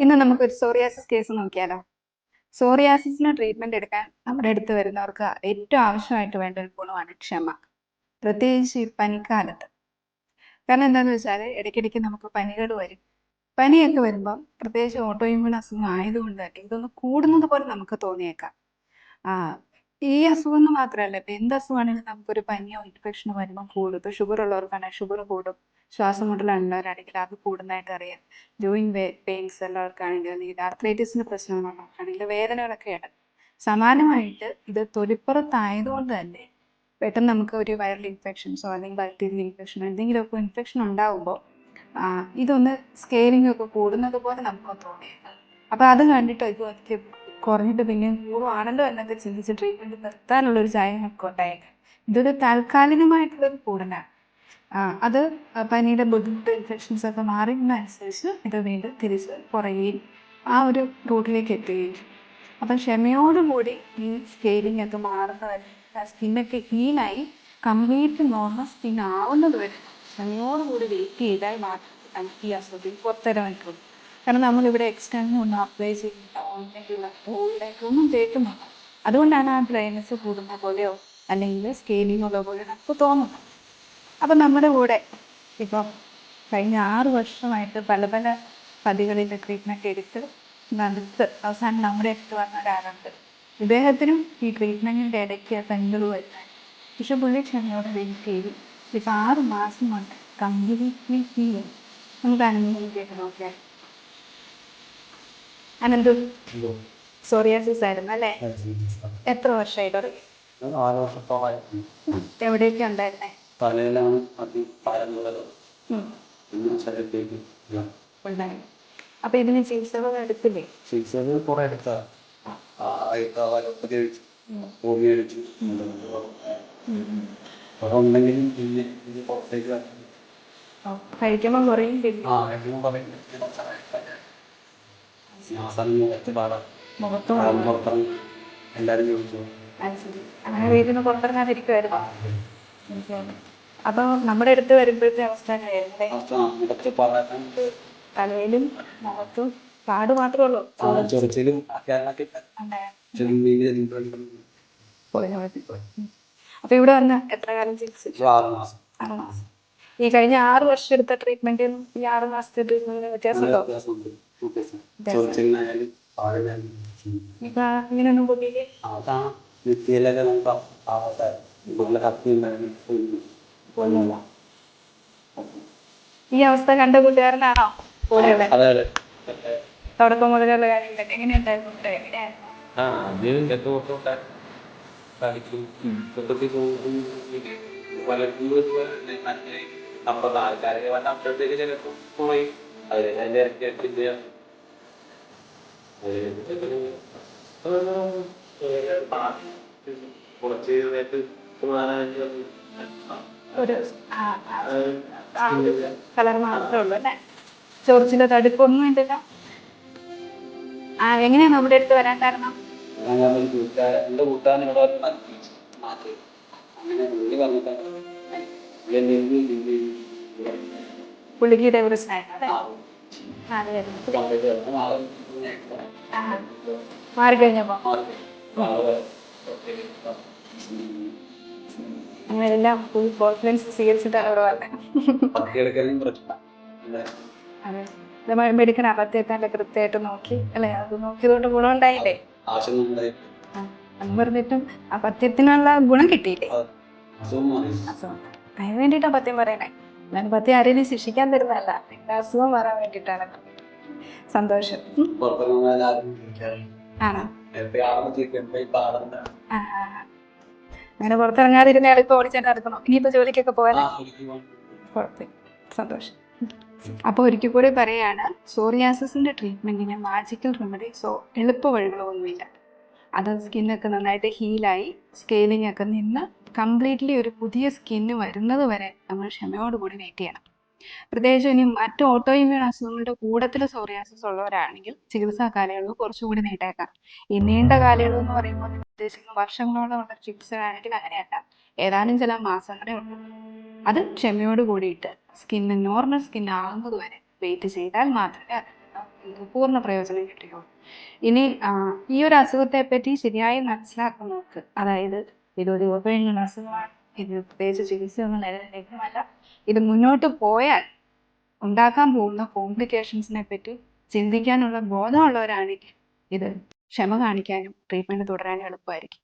ഇന്ന് നമുക്കൊരു psoriasis case നോക്കിയാലോ. സോറിയാസിസിന് ട്രീറ്റ്മെന്റ് എടുക്കാൻ നമ്മുടെ അടുത്ത് വരുന്നവർക്ക് ഏറ്റവും ആവശ്യമായിട്ട് വേണ്ട ഒരു ഗുണമാണ് ക്ഷമ. പ്രത്യേകിച്ച് ഈ പനിക്കാലത്ത്. കാരണം എന്താണെന്ന് വെച്ചാൽ ഇടയ്ക്കിടയ്ക്ക് നമുക്ക് പനികൾ വരും. പനിയൊക്കെ വരുമ്പോൾ പ്രത്യേകിച്ച് ഓട്ടോയും ഇമ്യൂൺ അസുഖം ആയതുകൊണ്ട് തന്നെ ഇതൊന്ന് കൂടുന്നത് പോലെ നമുക്ക് തോന്നിയേക്കാം. ആ ഈ അസുഖം എന്ന് മാത്രമല്ല ഇപ്പൊ എന്ത് അസുഖമാണെങ്കിലും നമുക്കൊരു പനിയോ ഇൻഫെക്ഷനോ വരുമ്പോൾ കൂടും. ഇപ്പൊ ഷുഗർ ഉള്ളവർക്കാണെങ്കിൽ ഷുഗർ കൂടും. ശ്വാസം മുട്ടലുള്ളവരാണെങ്കിൽ അത് കൂടുന്നതായിട്ട് അറിയാം. ജോയിന്റ് പെയിൻസ് ഉള്ളവർക്കാണെങ്കിൽ അല്ലെങ്കിൽ ആർത്രൈറ്റിസിന്റെ പ്രശ്നമുള്ളവർക്കാണെങ്കിൽ വേദനകളൊക്കെയാണ്. സമാനമായിട്ട് ഇത് തൊലിപ്പുറത്തായതുകൊണ്ട് തന്നെ പെട്ടെന്ന് നമുക്ക് ഒരു വൈറൽ ഇൻഫെക്ഷൻസോ അല്ലെങ്കിൽ ബാക്ടീരിയൽ ഇൻഫെക്ഷനോ എന്തെങ്കിലുമൊക്കെ ഇൻഫെക്ഷൻ ഉണ്ടാവുമ്പോൾ ഇതൊന്ന് സ്കെയിലിംഗ് ഒക്കെ കൂടുന്നത് പോലെ നമുക്ക് തോന്നിയേക്കാം. അപ്പോൾ അത് കണ്ടിട്ട് ഇത് കുറഞ്ഞിട്ട് പിന്നെ കൂടുവാണല്ലോ എന്നൊക്കെ ചിന്തിച്ച് ട്രീറ്റ്മെന്റ് നിർത്താനുള്ളൊരു ചായ നമുക്ക് ഉണ്ടായേക്കാം ഇതൊരു താൽക്കാലികമായിട്ടുള്ളൊരു കൂടലാണ് അത് പനിയുടെ ബുദ്ധിമുട്ട് ഇൻഫെക്ഷൻസ് ഒക്കെ മാറുന്നതനുസരിച്ച് ഇത് വീണ്ടും തിരിച്ച് കുറയുകയും ആ ഒരു റൂട്ടിലേക്ക് എത്തുകയും അപ്പം ക്ഷമയോടുകൂടി ഈ സ്കെയിലിംഗ് ഒക്കെ മാറുന്നവരെ സ്കിന്നൊക്കെ ഹീലായി കംപ്ലീറ്റ് നോർമൽ സ്കിൻ ആവുന്നത് വരെ ക്ഷമയോടുകൂടി വെയിറ്റ് ചെയ്താൽ മാത്രമേ നമുക്ക് ഈ അസുഖത്തിൽ പുറത്തരാൻ പറ്റുള്ളൂ. കാരണം നമ്മളിവിടെ എക്സ്റ്റേണൽ ഒന്നും അപ്ലൈ ചെയ്യില്ല ഓൺലൈനിലുള്ള ഒന്നും തേക്കുന്നില്ല അതുകൊണ്ടാണ് ആ ഡ്രൈനസ് കൂടുന്ന പോലെയോ അല്ലെങ്കിൽ സ്കെയിലിംഗ് ഉള്ള പോലെ നമുക്ക് തോന്നുന്നത്. അപ്പം നമ്മുടെ കൂടെ ഇപ്പം കഴിഞ്ഞ ആറ് വർഷമായിട്ട് പല പല പതികളിൽ ട്രീറ്റ്മെന്റ് എടുത്ത് നടത്ത് അവസാനം നമ്മുടെ അടുത്ത് വന്ന ഒരാളുണ്ട്. ഇദ്ദേഹത്തിനും ഈ ട്രീറ്റ്മെന്റിന്റെ ഇടയ്ക്ക് പെൺകൾ വരുന്നത്. പക്ഷെ പുള്ളി ക്ഷമയോടെ വെയിറ്റ് ചെയ്തു. ഇപ്പം ആറ് മാസം കൊണ്ട് കംപ്ലീറ്റ്ലി ഹീൽ നമുക്ക് അനുഭവിക്കേക്ക് നോക്കിയാൽ അനന്തു സോറിയാസിസ് ആയിരുന്നു അല്ലേ? എത്ര വർഷമായി തുടങ്ങി നാല് വർഷത്തോളമായി. എവിടെയൊക്കെ ഉണ്ടായിരുന്നേ? തലയിലാണ് ശരീരത്തേക്ക് അപ്പൊ ഇതിന് ചികിത്സകൾ എടുത്തില്ലേ? ചികിത്സകൾ കുറെ എടുത്ത. ഭൂമി അടിച്ചു കുറെ ഉണ്ടെങ്കിലും പിന്നെ ഇത് പുറത്തേക്ക് വരണം. കഴിക്കുമ്പോൾ കുറയും പറയും അവസാനം മുഖത്ത് പാടാം മുഖത്തും പുറത്തിറങ്ങി. എല്ലാവരും ചോദിച്ചു. അത് ശരി. അങ്ങനെ വീട്ടിൽ നിന്ന് പുറത്തിറങ്ങാതിരിക്കുമായിരുന്നു മനസ്സിലായി. അപ്പൊ നമ്മുടെ അടുത്ത് വരുമ്പോഴത്തെ അവസ്ഥ അങ്ങനെയായിരുന്നല്ലേ അവസ്ഥ മുഖത്ത് പാടാൻ തലയിലും മുഖത്തും പാട് മാത്രമേ ഉള്ളൂ. ചൊറിച്ചിലും ഒക്കെ. അപ്പൊ ഇവിടെ വന്ന എത്ര കാലം ചികിത്സിച്ചു? ആറ് മാസം. ആറ് മാസം. ഈ കഴിഞ്ഞ ആറ് വർഷം എടുത്ത ട്രീറ്റ്മെന്റ് ഈ ആറ് മാസത്തെ ട്രീറ്റ്മെന്റിന് വ്യത്യാസമുണ്ടോ? വ്യത്യാസമുണ്ട്. ഇപ്പൊ ഇങ്ങനെയൊന്നും പൊട്ടിയില്ലേ അതാണ് ഭിത്തിയിലൊക്കെ നമുക്ക് അവസ്ഥ ഇവിടെ കത്തി ഉണ്ടായിരുന്നു. ഈ അവസ്ഥ കണ്ട കൂട്ടുകാരനാണോ? അതെ അതെ. തുടക്കം മുതലുള്ള കാര്യങ്ങളൊക്കെ എങ്ങനെയുണ്ടായിരുന്നു അപ്പൊ ആൾക്കാരെ വന്ന അപ്പോഴത്തേക്ക് ചിലപ്പോൾ പോയി അതിന് ഒരു കളർ മാത്രമേ ഉള്ളൂ അല്ലേ? ചോർച്ചിന്റെ തടുപ്പൊന്നും ഇല്ലല്ലോ ആ എങ്ങനെയാ നമ്മുടെ അടുത്ത് വരാൻ കാരണം? പുള്ളിക്ക് ഇതേ പ്രശ്നമായിരുന്നു ഫുൾ കോൺഫിഡൻസ് സ്വീകരിച്ചിട്ടാണ് വന്നത് മെഡിക്കൽ അബദ്ധത്തെ കൃത്യമായിട്ട് നോക്കി അല്ലേ? അത് നോക്കിയതുകൊണ്ട് ഗുണമുണ്ടായില്ലേ? എന്ന് പറഞ്ഞിട്ടും അപത്യത്തിനുള്ള ഗുണം കിട്ടിയില്ലേ? അതിന് വേണ്ടിയിട്ടാ പത്യം പറയണേ ഞാൻ പത്തി ആരെയും ശിക്ഷിക്കാൻ തരുന്നതല്ല. നിന്റെ അസുഖം മാറാൻ വേണ്ടിട്ടാണ് സന്തോഷം. ആണോ. അങ്ങനെ പുറത്തിറങ്ങാതിരുന്ന ഇപ്പൊ ഓടിച്ചാൽ നടക്കണം ഇനിയിപ്പോ ജോലിക്കൊക്കെ വിളിക്കും കുഴപ്പമില്ല. സന്തോഷം. അപ്പോൾ ഒരിക്കൽ കൂടി പറയാണ് സോറിയാസിന്റെ ട്രീറ്റ്മെന്റിന് മാജിക്കൽ റെമഡി സോ എളുപ്പ വഴികളൊന്നുമില്ല. അത് സ്കിന്നൊക്കെ നന്നായിട്ട് ഹീലായി സ്കെയിലിംഗ് ഒക്കെ നിന്ന് കംപ്ലീറ്റ്ലി ഒരു പുതിയ സ്കിന്ന് വരുന്നത് വരെ നമ്മൾ ക്ഷമയോടുകൂടി വെയിറ്റ് ചെയ്യണം. പ്രത്യേകിച്ച് ഇനി മറ്റ് ഓട്ടോ ഇമ്മ്യൂൺ അസുഖങ്ങളുടെ കൂടത്തിൽ സോറിയാസിസ് ഉള്ളവരാണെങ്കിൽ ചികിത്സാ കാലയളവ് കുറച്ചുകൂടി നീട്ടേക്കാം. ഈ നീണ്ട കാലയളവ് എന്ന് പറയുമ്പോൾ ഉദ്ദേശിക്കുന്ന വർഷങ്ങളോളം ഉള്ള ചികിത്സ ആയിട്ട് അങ്ങനെയല്ല ഏതാനും ചില മാസങ്ങളെ ഉള്ളൂ. അത് ക്ഷമയോട് കൂടിയിട്ട് സ്കിന്ന് നോർമൽ സ്കിൻ ആകുന്നത് വരെ വെയിറ്റ് ചെയ്താൽ മാത്രമേ പൂർണ പ്രയോജനം കിട്ടുകയുള്ളൂ. ഇനി ഈ ഒരു അസുഖത്തെ പറ്റി ശരിയായി മനസ്സിലാക്കുന്നവർക്ക് അതായത് കഴിഞ്ഞ അസുഖമാണ് ഇത് പ്രത്യേകിച്ച് ചികിത്സയൊന്നും ലഭ്യമല്ല ഇത് മുന്നോട്ട് പോയാൽ ഉണ്ടാക്കാൻ പോകുന്ന കോംപ്ലിക്കേഷൻസിനെ പറ്റി ചിന്തിക്കാനുള്ള ബോധമുള്ളവരാണെങ്കിൽ ഇത് ക്ഷമ കാണിക്കാനും ട്രീറ്റ്മെന്റ് തുടരാനും എളുപ്പമായിരിക്കും.